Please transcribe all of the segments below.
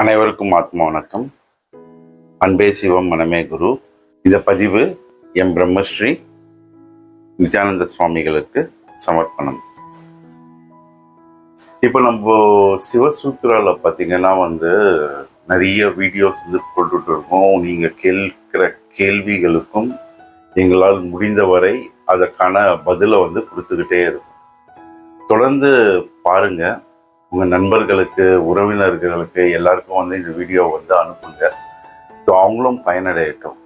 அனைவருக்கும் ஆத்மா வணக்கம். அன்பே சிவம் மனமே குரு. இந்த பதிவு எம் பிரம்மஸ்ரீ நித்யானந்த சுவாமிகளுக்கு சமர்ப்பணம். இப்போ நம்ம சிவசூத்ராவில் பார்த்தீங்கன்னா வந்து நிறைய வீடியோஸ் வந்து போட்டுட்டு இருக்கோம். நீங்கள் கேட்கிற கேள்விகளுக்கும் எங்களால் முடிந்தவரை அதற்கான பதிலை வந்து கொடுத்துக்கிட்டே இருக்கும். தொடர்ந்து பாருங்க. உங்கள் நண்பர்களுக்கு உறவினர்களுக்கு எல்லாருக்கும் வந்து இந்த வீடியோ வந்து அனுப்புங்க. ஸோ அவங்களும் பயனடையட்டும்.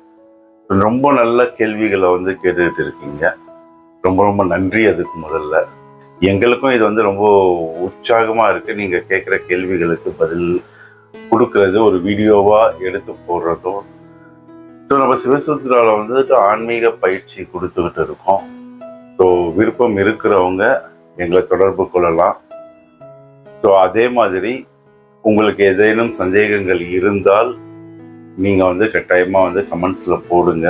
ரொம்ப நல்ல கேள்விகளை வந்து கேட்டுக்கிட்டு இருக்கீங்க. ரொம்ப ரொம்ப நன்றி அதுக்கு முதல்ல. எங்களுக்கும் இது வந்து ரொம்ப உற்சாகமாக இருக்குது நீங்கள் கேட்குற கேள்விகளுக்கு பதில் கொடுக்கறது ஒரு வீடியோவாக எடுத்து போடுறதும். ஸோ நம்ம சிவசுத்ராவில் வந்துட்டு ஆன்மீக பயிற்சி கொடுத்துக்கிட்டு இருக்கோம். ஸோ விருப்பம் இருக்கிறவங்க எங்களை தொடர்பு கொள்ளலாம். ஸோ அதே மாதிரி உங்களுக்கு ஏதேனும் சந்தேகங்கள் இருந்தால் நீங்கள் வந்து கட்டாயமாக வந்து கமெண்ட்ஸில் போடுங்க.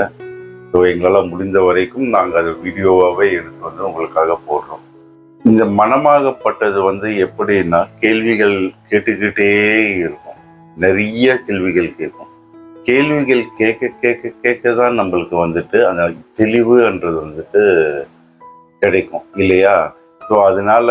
ஸோ எங்களால் முடிந்த வரைக்கும் நாங்கள் அதை வீடியோவாகவே எடுத்து வந்து உங்களுக்காக போடுறோம். இந்த மனமாகப்பட்டது வந்து எப்படின்னா கேள்விகள் கேட்டுக்கிட்டே இருக்கும். நிறைய கேள்விகள் கேட்கும். கேள்விகள் கேட்க கேட்க கேட்க தான் நம்மளுக்கு வந்துட்டு அந்த தெளிவுன்றது வந்துட்டு கிடைக்கும். இல்லையா? ஸோ அதனால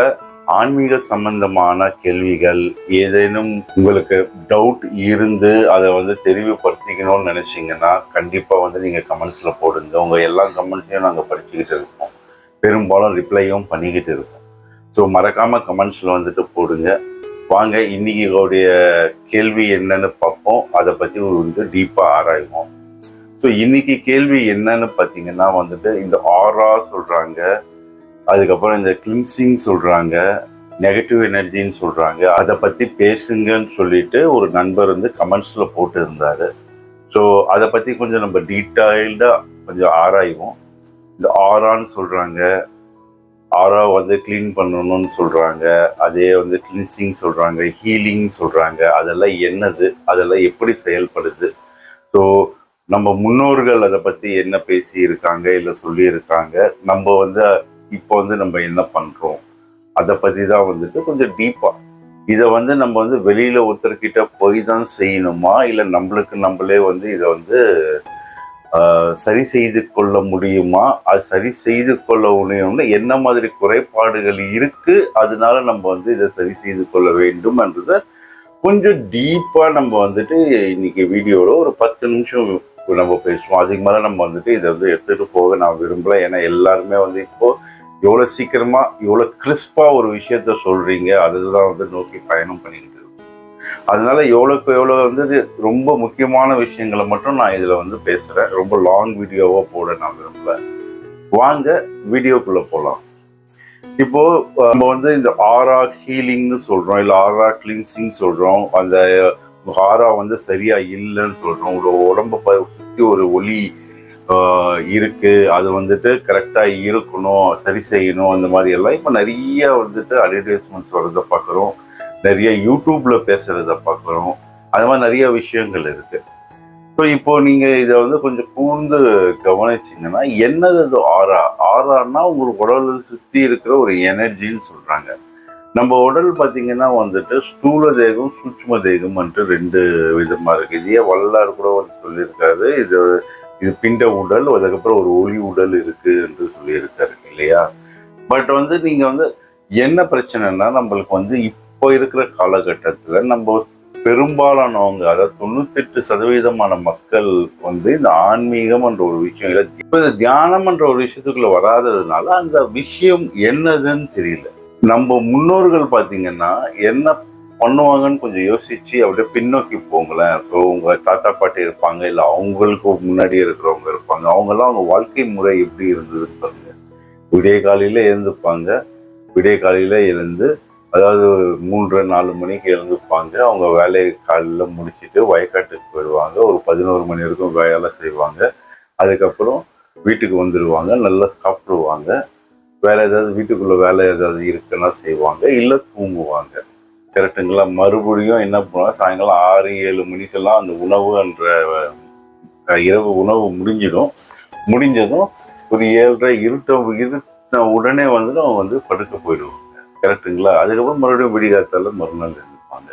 ஆன்மீக சம்பந்தமான கேள்விகள் ஏதேனும் உங்களுக்கு டவுட் இருந்து அதை வந்து தெரிவுபடுத்திக்கணும்னு நினச்சிங்கன்னா கண்டிப்பாக வந்து நீங்கள் கமெண்ட்ஸில் போடுங்க. உங்கள் எல்லா கமெண்ட்ஸையும் நாங்கள் படிச்சுக்கிட்டு இருக்கோம் பெரும்பாலும் ரிப்ளையும் பண்ணிக்கிட்டு இருக்கோம் ஸோ மறக்காமல் கமெண்ட்ஸில் வந்துட்டு போடுங்க. வாங்க இன்னைக்கு கேள்வி என்னன்னு பார்ப்போம். அதை பற்றி வந்து டீப்பாக ஆராய்வோம். ஸோ இன்னைக்கு கேள்வி என்னன்னு பார்த்தீங்கன்னா வந்துட்டு இந்த ஆரா சொல்கிறாங்க அதுக்கப்புறம் இந்த கிளின்சிங் சொல்கிறாங்க நெகட்டிவ் எனர்ஜின்னு சொல்கிறாங்க அதை பற்றி பேசுங்கன்னு சொல்லிட்டு ஒரு நண்பர் வந்து கமெண்ட்ஸில் போட்டிருந்தார். ஸோ அதை பற்றி கொஞ்சம் நம்ம டீட்டெயில்டாக கொஞ்சம் ஆராய்வோம். இந்த ஆரான்னு சொல்கிறாங்க ஆரா வந்து க்ளீன் பண்ணணும்னு சொல்கிறாங்க அதே வந்து கிளின்சிங் சொல்கிறாங்க ஹீலிங் சொல்கிறாங்க அதெல்லாம் என்னது? அதெல்லாம் எப்படி செயல்படுது? ஸோ நம்ம முன்னோர்கள் அதை பற்றி என்ன பேசியிருக்காங்க இல்லை சொல்லியிருக்காங்க? நம்ம வந்து இப்போ வந்து நம்ம என்ன பண்ணுறோம் அதை பற்றி தான் வந்துட்டு கொஞ்சம் டீப்பாக இதை வந்து நம்ம வந்து வெளியில் ஒருத்தர்கிட்ட போய் தான் செய்யணுமா? இல்லை நம்மளுக்கு நம்மளே வந்து இதை வந்து சரி செய்து கொள்ள முடியுமா? அது சரி செய்து கொள்ள முடியும்னா என்ன மாதிரி குறைபாடுகள் இருக்குது அதனால நம்ம வந்து இதை சரி செய்து கொள்ள வேண்டும் என்றதை கொஞ்சம் டீப்பாக நம்ம வந்துட்டு இன்னைக்கு வீடியோவில் ஒரு பத்து நிமிஷம் நம்ம பேசுவோம். அதுக்கு மேலே நம்ம வந்துட்டு இதை வந்து எடுத்துகிட்டு போக நான் விரும்பலை. ஏன்னா எல்லாருமே வந்து இப்போது எவ்வளோ சீக்கிரமாக எவ்வளோ கிறிஸ்பாக ஒரு விஷயத்த சொல்கிறீங்க அதுதான் வந்து நோக்கி பயணம் பண்ணிக்கிட்டு அதனால எவ்வளோக்கு எவ்வளோ வந்து ரொம்ப முக்கியமான விஷயங்களை மட்டும் நான் இதில் வந்து பேசுகிறேன் ரொம்ப லாங் வீடியோவாக போட நான் விரும்பல. வாங்க வீடியோக்குள்ளே போகலாம் இப்போ நம்ம வந்து இந்த ஆரா ஹீலிங்னு சொல்கிறோம் இல்லை ஆரா கிளின்சிங் சொல்கிறோம் அந்த ஆரா வந்து சரியாக இல்லைன்னு சொல்கிறோம் உங்களோட உடம்ப சுற்றி ஒரு ஒலி இருக்குது இருக்கு. அது வந்துட்டு கரெக்டா இருக்கணும் சரி செய்யணும் அந்த மாதிரி எல்லாம் இப்போ நிறைய வந்துட்டு அட்வர்டைஸ்மெண்ட்ஸ் வர்றதை பார்க்குறோம். நிறைய யூடியூப்ல பேசுறத பார்க்குறோம். அது மாதிரி நிறைய விஷயங்கள் இருக்கு. ஸோ இப்போ நீங்க இதை வந்து கொஞ்சம் கூர்ந்து கவனிச்சிங்கன்னா என்னது அது ஆறா? ஆறான்னா உங்களுக்கு உடல் சுத்தி இருக்கிற ஒரு எனர்ஜின்னு சொல்றாங்க. நம்ம உடல் பார்த்தீங்கன்னா வந்துட்டு ஸ்தூல தேகம் சூட்சும தேகம்ன்ட்டு ரெண்டு விதமா இருக்கு. இதையே வல்லார் கூட வந்து சொல்லியிருக்காரு. இது இது பிண்ட உடல் அதுக்கப்புறம் ஒரு ஒளி உடல் இருக்கு என்று சொல்லியிருக்காரு இல்லையா? பட் வந்து நீங்கள் வந்து என்ன பிரச்சனைனா நம்மளுக்கு வந்து இப்போ இருக்கிற காலகட்டத்தில் நம்ம பெரும்பாலானவங்க அதாவது தொண்ணூத்தெட்டு சதவீதமான மக்கள் வந்து இந்த ஆன்மீகம் என்ற ஒரு விஷயம் இல்லை இப்போ இந்த தியானம் என்ற ஒரு விஷயத்துக்குள்ள வராததுனால அந்த விஷயம் என்னதுன்னு தெரியல. நம்ம முன்னோர்கள் பார்த்தீங்கன்னா என்ன பண்ணுவாங்கன்னு கொஞ்சம் யோசிச்சு அப்படியே பின்னோக்கி போங்களேன். ஸோ உங்க தாத்தா பாட்டி இருப்பாங்க இல்லை அவங்களுக்கு முன்னாடி இருக்கிறவங்க இருப்பாங்க. அவங்கெல்லாம் அவங்க வாழ்க்கை முறை எப்படி இருந்ததுன்னு பாருங்க. விடிய காலையில எழுந்துப்பாங்க. விடிய காலையில எழுந்து அதாவது மூன்றரை நாலு மணிக்கு எழுந்துப்பாங்க. அவங்க வேலையை காலையில் முடிச்சுட்டு வயக்காட்டுக்கு போயிடுவாங்க. ஒரு பதினோரு மணி வரைக்கும் வேலை செய்வாங்க. அதுக்கப்புறம் வீட்டுக்கு வந்துடுவாங்க நல்லா சாப்பிடுவாங்க. வேலை ஏதாவது வீட்டுக்குள்ளே வேலை ஏதாவது இருக்குன்னா செய்வாங்க. இல்லை தூங்குவாங்க. கரெக்டுங்களா? மறுபடியும் என்ன பண்ணுவாங்க? சாயங்காலம் ஆறு ஏழு மணிக்கெல்லாம் அந்த உணவுன்ற இரவு உணவு முடிஞ்சிடும். முடிஞ்சதும் ஒரு ஏழரை இருட்ட இருட்ட உடனே வந்துட்டு அவங்க வந்து படுக்க போயிடுவாங்க. கரெக்டுங்களா? அதுக்கப்புறம் மறுபடியும் விடிகாத்தால மறுநாள் இருப்பாங்க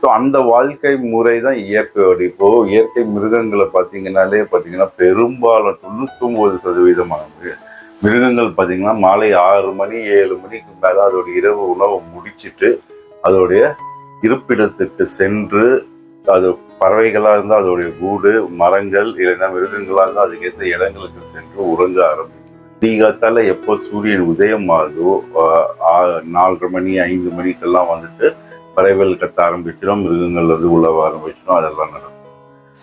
ஸோ அந்த வாழ்க்கை முறை தான் இயற்கையோட இப்போ இயற்கை மிருகங்களை பார்த்தீங்கன்னாலே பார்த்தீங்கன்னா பெரும்பாலும் தொண்ணூத்தொம்பது சதவீதமானது மிருகங்கள் பார்த்தீங்கன்னா மாலை ஆறு மணி ஏழு மணிக்கு மேலே அதோட இரவு உணவை முடிச்சிட்டு அதோடைய இருப்பிடத்துக்கு சென்று அது பறவைகளாக இருந்தால் அதோடைய கூடு மரங்கள் இல்லைன்னா மிருகங்களாக இருந்தால் அதுக்கேற்ற இடங்களுக்கு சென்று உறங்க ஆரம்பிக்கும். நீகாத்தால எப்போ சூரியன் உதயம் ஆகுதோ ஆ- நாலரை மணி ஐந்து மணிக்கெல்லாம் வந்துட்டு பறவைகள் கத்த ஆரம்பிச்சிடும் மிருகங்கள் வந்து உழவ ஆரம்பிச்சிடும் அதெல்லாம் நடக்கும்.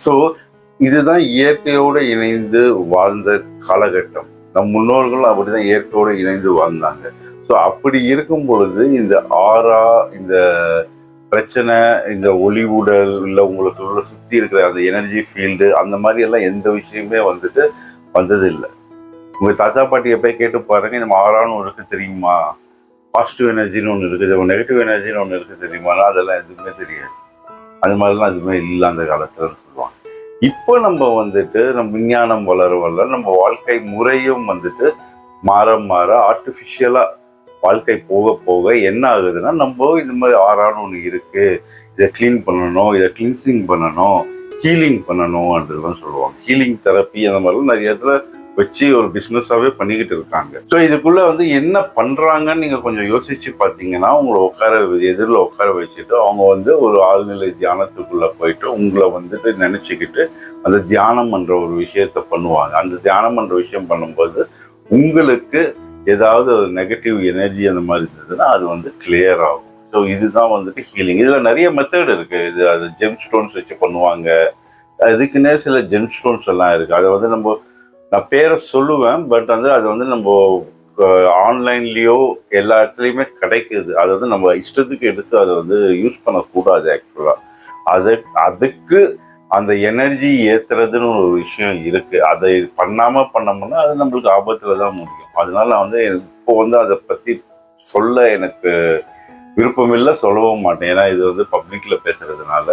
ஸோ இதுதான் இயற்கையோடு இணைந்து வாழ்ந்த காலகட்டம். நம் முன்னோர்களும் அப்படிதான் இயற்கையோடு இணைந்து வாழ்ந்தாங்க. ஸோ அப்படி இருக்கும் பொழுது இந்த ஆறா இந்த பிரச்சனை இந்த ஒளிவுடல் இல்லை உங்களை சொல்ல சுற்றி இருக்கிற அந்த எனர்ஜி ஃபீல்டு அந்த மாதிரி எல்லாம் எந்த விஷயமே வந்துட்டு வந்ததில்லை. உங்கள் தாத்தா பாட்டியை போய் கேட்டு பாருங்கள் இந்த ஆறான்னு ஒன்று இருக்கு தெரியுமா? பாசிட்டிவ் எனர்ஜின்னு ஒன்று இருக்குது நெகட்டிவ் எனர்ஜின்னு ஒன்று இருக்குது தெரியுமானா அதெல்லாம் எதுவுமே தெரியாது. அது மாதிரிலாம் எதுவுமே இல்லை அந்த காலத்தில் சொல்லுவாங்க. இப்போ நம்ம வந்துட்டு நம்ம விஞ்ஞானம் வளர வளர நம்ம வாழ்க்கை முறையும் வந்துட்டு மாற மாற ஆர்டிஃபிஷியலாக வாழ்க்கை போக போக என்ன ஆகுதுன்னா நம்ம இந்த மாதிரி ஆறான ஒன்று இருக்குது இதை க்ளீன் பண்ணணும் இதை கிளீன்சிங் பண்ணணும் ஹீலிங் பண்ணணும்ன்றதுலாம் சொல்லுவாங்க. ஹீலிங் தெரப்பி அந்த மாதிரிலாம் நிறைய இடத்துல வச்சு ஒரு பிஸ்னஸாகவே பண்ணிக்கிட்டு இருக்காங்க. ஸோ இதுக்குள்ள வந்து என்ன பண்ணுறாங்கன்னு நீங்கள் கொஞ்சம் யோசிச்சு பார்த்தீங்கன்னா உங்களை உட்கார எதிரில் உட்கார வச்சுட்டு அவங்க வந்து ஒரு ஆழ்நிலை தியானத்துக்குள்ளே போயிட்டு உங்களை வந்துட்டு நினச்சிக்கிட்டு அந்த தியானம் பண்ணுற ஒரு விஷயத்த பண்ணுவாங்க. அந்த தியானம் பண்ணுற விஷயம் பண்ணும்போது உங்களுக்கு ஏதாவது ஒரு நெகட்டிவ் எனர்ஜி அந்த மாதிரி இருந்ததுன்னா அது வந்து கிளியர் ஆகும். ஸோ இதுதான் வந்துட்டு ஹீலிங் இதில் நிறைய மெத்தட் இருக்குது இது அது ஜெம் ஸ்டோன்ஸ் வச்சு பண்ணுவாங்க. அதுக்குன்னே சில ஜெம் ஸ்டோன்ஸ் எல்லாம் இருக்குது அதை வந்து நம்ம நான் பேரை சொல்லுவேன் பட் வந்து அது வந்து நம்ம ஆன்லைன்லேயோ எல்லா இடத்துலையுமே கிடைக்குது. அதை வந்து நம்ம இஷ்டத்துக்கு எடுத்து அதை வந்து யூஸ் பண்ணக்கூடாது ஆக்சுவலாக அது அதுக்கு அந்த எனர்ஜி ஏற்றுறதுன்னு ஒரு விஷயம் இருக்குது அதை பண்ணாமல் பண்ணோம்னா அது நம்மளுக்கு ஆபத்தில் தான் முடியும். அதனால நான் வந்து இப்போ வந்து அதை பற்றி சொல்ல எனக்கு விருப்பம் இல்லை சொல்லவும் மாட்டேன். ஏன்னா இது வந்து பப்ளிக்கில் பேசுறதுனால.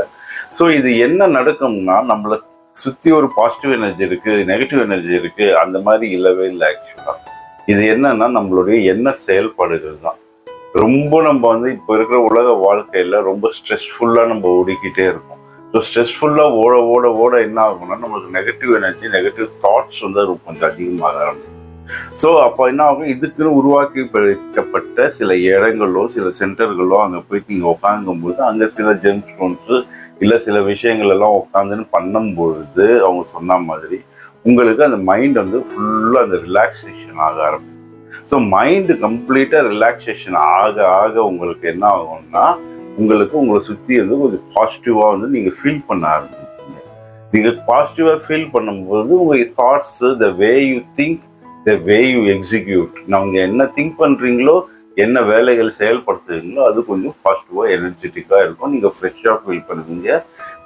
ஸோ இது என்ன நடக்கும்னா நம்மளை சுற்றி ஒரு பாசிட்டிவ் எனர்ஜி இருக்குது நெகட்டிவ் எனர்ஜி இருக்குது அந்த மாதிரி இல்லவே இல்லை ஆக்சுவலாக இது என்னன்னா நம்மளுடைய என்ன செயல்பாடுகள் தான். ரொம்ப நம்ம வந்து இப்போ இருக்கிற உலக வாழ்க்கையில் ரொம்ப ஸ்ட்ரெஸ்ஃபுல்லாக நம்ம ஓடிக்கிட்டே இருக்கோம் ஸோ ஸ்ட்ரெஸ்ஃபுல்லாக ஓட ஓட ஓட என்ன ஆகும்னா நம்மளுக்கு நெகட்டிவ் எனர்ஜி நெகட்டிவ் தாட்ஸ் வந்து கொஞ்சம் அதிகமாக ஆரம்பிக்கும். ஸோ அப்போ என்ன ஆகும் இதுக்குன்னு உருவாக்கி வைக்கப்பட்ட சில இடங்களோ சில சென்டர்களோ அங்கே போயிட்டு நீங்கள் உட்காங்கும்போது அங்கே சில ஜெம் ஸ்டோன்ஸு இல்லை சில விஷயங்கள் எல்லாம் உட்காந்துன்னு பண்ணும்பொழுது அவங்க சொன்ன மாதிரி உங்களுக்கு அந்த மைண்ட் வந்து ஃபுல்லாக அந்த ரிலாக்ஸேஷன் ஆக ஆரம்பிக்கும். ஸோ மைண்டு கம்ப்ளீட்டாக ரிலாக்ஸேஷன் ஆக ஆக உங்களுக்கு என்ன ஆகும்னா உங்களுக்கு உங்களை சுற்றி வந்து கொஞ்சம் பாசிட்டிவாக வந்து நீங்கள் ஃபீல் பண்ண ஆரம்பிப்பீங்க. நீங்கள் பாசிட்டிவாக ஃபீல் பண்ணும்போது உங்கள் thoughts the way you think the way you execute நாங்கள் என்ன திங்க் பண்ணுறீங்களோ என்ன வேலைகள் செயல்படுத்துறீங்களோ அது கொஞ்சம் பாசிட்டிவாக எனர்ஜெட்டிக்காக இருக்கும். நீங்கள் ஃப்ரெஷ்ஷாக ஃபீல் பண்ணுவீங்க.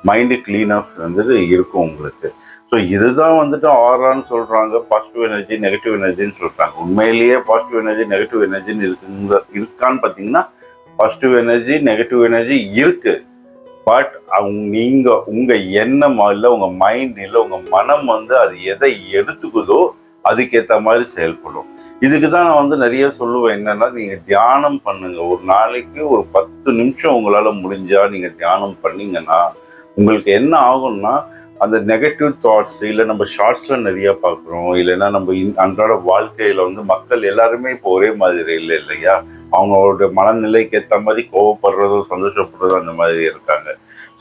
மைண்டு க்ளீனாக வந்துட்டு இருக்கும் உங்களுக்கு. ஸோ இதுதான் வந்துட்டு ஆறான்னு சொல்கிறாங்க பாசிட்டிவ் எனர்ஜி நெகட்டிவ் எனர்ஜின்னு சொல்கிறாங்க உண்மையிலேயே பாசிட்டிவ் எனர்ஜி நெகட்டிவ் எனர்ஜின்னு இருக்குங்க இருக்கான்னு பார்த்தீங்கன்னா பாசிட்டிவ் எனர்ஜி நெகட்டிவ் எனர்ஜி இருக்குது பட் அவங்க நீங்கள் உங்கள் எண்ணம் இல்லை உங்கள் மைண்ட் இல்லை உங்கள் மனம் வந்து அது எதை எடுத்துக்குதோ அதுக்கேற்ற மாதிரி செயல்படும். இதுக்கு தான் நான் வந்து நிறைய சொல்லுவேன் என்னன்னா நீங்க தியானம் பண்ணுங்க. ஒரு நாளைக்கு ஒரு பத்து நிமிஷம் உங்களால முடிஞ்சா நீங்க தியானம் பண்ணீங்கன்னா உங்களுக்கு என்ன ஆகும்னா அந்த நெகட்டிவ் தாட்ஸ் இல்லை நம்ம ஷார்ட்ஸில் நிறையா பார்க்குறோம். இல்லைன்னா நம்ம இன் அன்றாட வாழ்க்கையில் வந்து மக்கள் எல்லாருமே இப்போ ஒரே மாதிரி இல்லை இல்லையா? அவங்களோட மனநிலைக்கு ஏற்ற மாதிரி கோவப்படுறதோ சந்தோஷப்படுறதோ அந்த மாதிரி இருக்காங்க.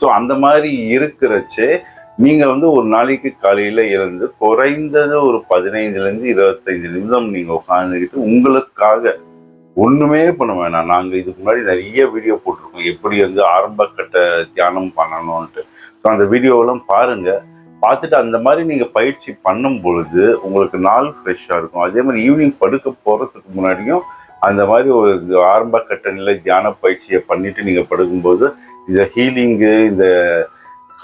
ஸோ அந்த மாதிரி இருக்கிறச்சே நீங்கள் வந்து ஒரு நாளைக்கு காலையில் இருந்து குறைந்தது ஒரு பதினைந்துலேருந்து இருபத்தைந்து நிமிடம் நீங்கள் உட்காந்துக்கிட்டு உங்களுக்காக ஒன்றுமே பண்ண வேணாம். நாங்கள் இதுக்கு முன்னாடி நிறைய வீடியோ போட்டிருக்கோம். எப்படி வந்து ஆரம்ப கட்ட தியானம் பண்ணணும்ன்ட்டு. ஸோ அந்த வீடியோவெல்லாம் பாருங்கள் பார்த்துட்டு அந்த மாதிரி நீங்கள் பயிற்சி பண்ணும் பொழுது உங்களுக்கு நாள் ஃப்ரெஷ்ஷாக இருக்கும். அதே மாதிரி ஈவினிங் படுக்க போகிறதுக்கு முன்னாடியும் அந்த மாதிரி ஒரு ஆரம்ப கட்ட நிலை தியான பயிற்சியை பண்ணிவிட்டு நீங்கள் படுக்கும்போது இந்த ஹீலிங்கு இந்த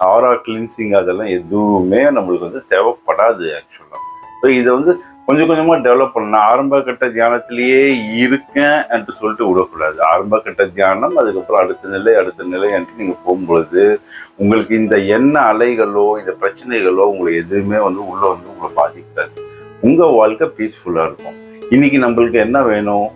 ஹாரா கிளின்சிங் அதெல்லாம் எதுவுமே நம்மளுக்கு வந்து தேவைப்படாது ஆக்சுவலாக ஸோ இதை வந்து கொஞ்சம் கொஞ்சமாக டெவலப் பண்ணலாம் ஆரம்ப கட்ட தியானத்திலேயே இருக்கேன் என்று சொல்லிட்டு விடக்கூடாது. ஆரம்ப கட்ட தியானம் அதுக்கப்புறம் அடுத்த நிலை அடுத்த நிலை என்று நீங்கள் போகும்பொழுது உங்களுக்கு இந்த எண்ண அலைகளோ இந்த பிரச்சனைகளோ உங்களை எதுவுமே வந்து உள்ளே வந்து உங்களை பாதிக்காது. உங்கள் வாழ்க்கை பீஸ்ஃபுல்லாக இருக்கும். இன்னைக்கு நம்மளுக்கு என்ன வேணும்?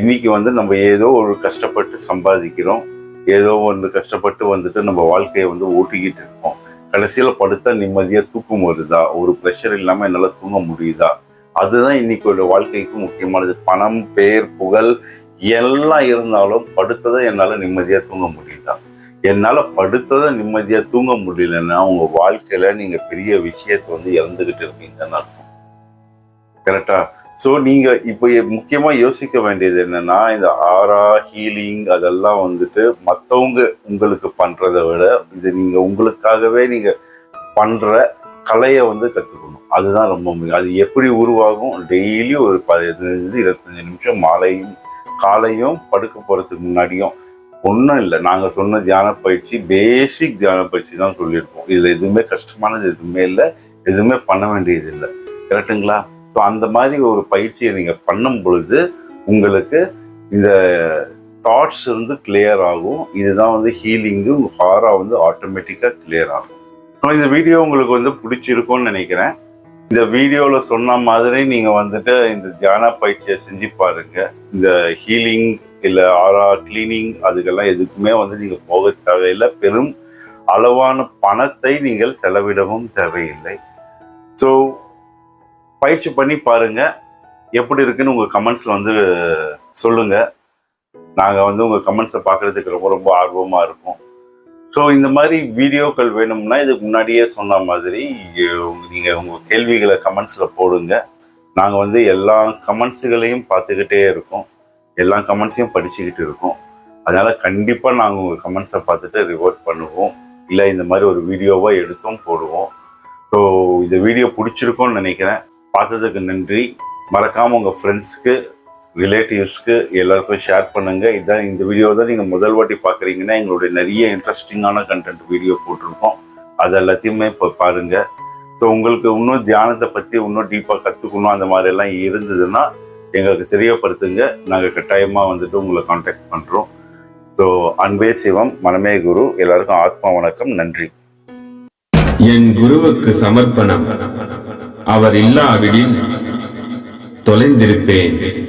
இன்னைக்கு வந்து நம்ம ஏதோ ஒரு கஷ்டப்பட்டு சம்பாதிக்கிறோம். ஏதோ ஒன்று கஷ்டப்பட்டு வந்துட்டு நம்ம வாழ்க்கையை வந்து ஓட்டிக்கிட்டு இருக்கோம். கடைசியில் படுத்தா நிம்மதியாக தூக்கம் வருதா? ஒரு ப்ரெஷர் இல்லாமல் என்னால் தூங்க முடியுதா? அதுதான் இன்னைக்கு வாழ்க்கைக்கு முக்கியமானது. பணம் பேர் புகழ் எல்லாம் இருந்தாலும் படுத்ததை என்னால் நிம்மதியாக தூங்க முடியுதா? என்னால் படுத்ததை நிம்மதியாக தூங்க முடியலன்னா உங்கள் வாழ்க்கையில் நீங்கள் பெரிய விஷயத்தை வந்து இறந்துக்கிட்டு இருக்கீங்கன்னு அர்த்தம். கரெக்டாக ஸோ நீங்கள் இப்போ முக்கியமாக யோசிக்க வேண்டியது என்னென்னா இந்த ஆரா ஹீலிங் அதெல்லாம் வந்துட்டு மற்றவங்க உங்களுக்கு பண்ணுறத விட இது நீங்கள் உங்களுக்காகவே நீங்கள் பண்ணுற கலையை வந்து கற்றுக்கணும் அதுதான் ரொம்ப முக்கியம். அது எப்படி உருவாகும்? டெய்லி ஒரு பதினஞ்சு இருபத்தஞ்சு நிமிஷம் மாலையும் காலையும் படுக்க போகிறதுக்கு முன்னாடியும். ஒன்றும் இல்லை. நாங்கள் சொன்ன தியான பயிற்சி பேசிக் தியான பயிற்சி தான் சொல்லியிருக்கோம். இதில் எதுவுமே கஷ்டமானது எதுவுமே இல்லை. எதுவுமே பண்ண வேண்டியது இல்லை. கரெக்டுங்களா ஸோ அந்த மாதிரி ஒரு பயிற்சியை நீங்கள் பண்ணும் பொழுது உங்களுக்கு இந்த தாட்ஸ் வந்து கிளியர் ஆகும். இதுதான் வந்து ஹீலிங்கு ஹாரா வந்து ஆட்டோமேட்டிக்காக கிளியர் ஆகும். ஸோ இந்த வீடியோ உங்களுக்கு வந்து பிடிச்சிருக்கும்னு நினைக்கிறேன். இந்த வீடியோவில் சொன்ன மாதிரி நீங்கள் வந்துட்டு இந்த தியான பயிற்சியை செஞ்சு பாருங்க. இந்த ஹீலிங் இல்லை ஆரா கிளீனிங் அதுக்கெல்லாம் எதுக்குமே வந்து நீங்கள் போக தேவையில்லை. பெரும் அளவான பணத்தை நீங்கள் செலவிடவும் தேவையில்லை. ஸோ பயிற்சி பண்ணி பாருங்கள் எப்படி இருக்குன்னு உங்கள் கமெண்ட்ஸில் வந்து சொல்லுங்கள் நாங்கள் வந்து உங்கள் கமெண்ட்ஸை பார்க்குறதுக்கு ரொம்ப ரொம்ப ஆர்வமாக இருக்கும். ஸோ இந்த மாதிரி வீடியோக்கள் வேணும்னா இதுக்கு முன்னாடியே சொன்ன மாதிரி நீங்கள் உங்கள் கேள்விகளை கமெண்ட்ஸில் போடுங்க. நாங்கள் வந்து எல்லா கமெண்ட்ஸுகளையும் பார்த்துக்கிட்டே இருக்கோம். எல்லா கமெண்ட்ஸையும் படிச்சுக்கிட்டு இருக்கோம். அதனால் கண்டிப்பாக நாங்கள் உங்கள் கமெண்ட்ஸை பார்த்துட்டு ரிவர்ட் பண்ணுவோம். இல்லை இந்த மாதிரி ஒரு வீடியோவாக எடுத்தும் போடுவோம். ஸோ இந்த வீடியோ பிடிச்சிருக்கோன்னு நினைக்கிறேன். பார்த்ததுக்கு நன்றி. மறக்காமல் உங்கள் ஃப்ரெண்ட்ஸ்க்கு ரிலேட்டிவ்ஸ்க்கு எல்லாருக்கும் ஷேர் பண்ணுங்கள் இதான் இந்த வீடியோ தான் நீங்கள் முதல் வாட்டி பார்க்குறீங்கன்னா எங்களுடைய நிறைய இன்ட்ரெஸ்டிங்கான கண்டென்ட் வீடியோ போட்டிருக்கோம். அது எல்லாத்தையுமே இப்போ பாருங்கள் ஸோ உங்களுக்கு இன்னும் தியானத்தை பற்றி இன்னும் டீப்பாக கற்றுக்கணும் அந்த மாதிரிலாம் இருந்ததுன்னா எங்களுக்கு தெரியப்படுத்துங்க. நாங்கள் கட்டாயமாக வந்துட்டு உங்களை காண்டாக்ட் பண்ணுறோம் ஸோ அன்பே சிவம் மனமே குரு. எல்லாருக்கும் ஆத்மா வணக்கம். நன்றி. என் குருவுக்கு சமர்ப்பணம். அவர் இல்லாவிடில் தொலைந்திருப்பேன்.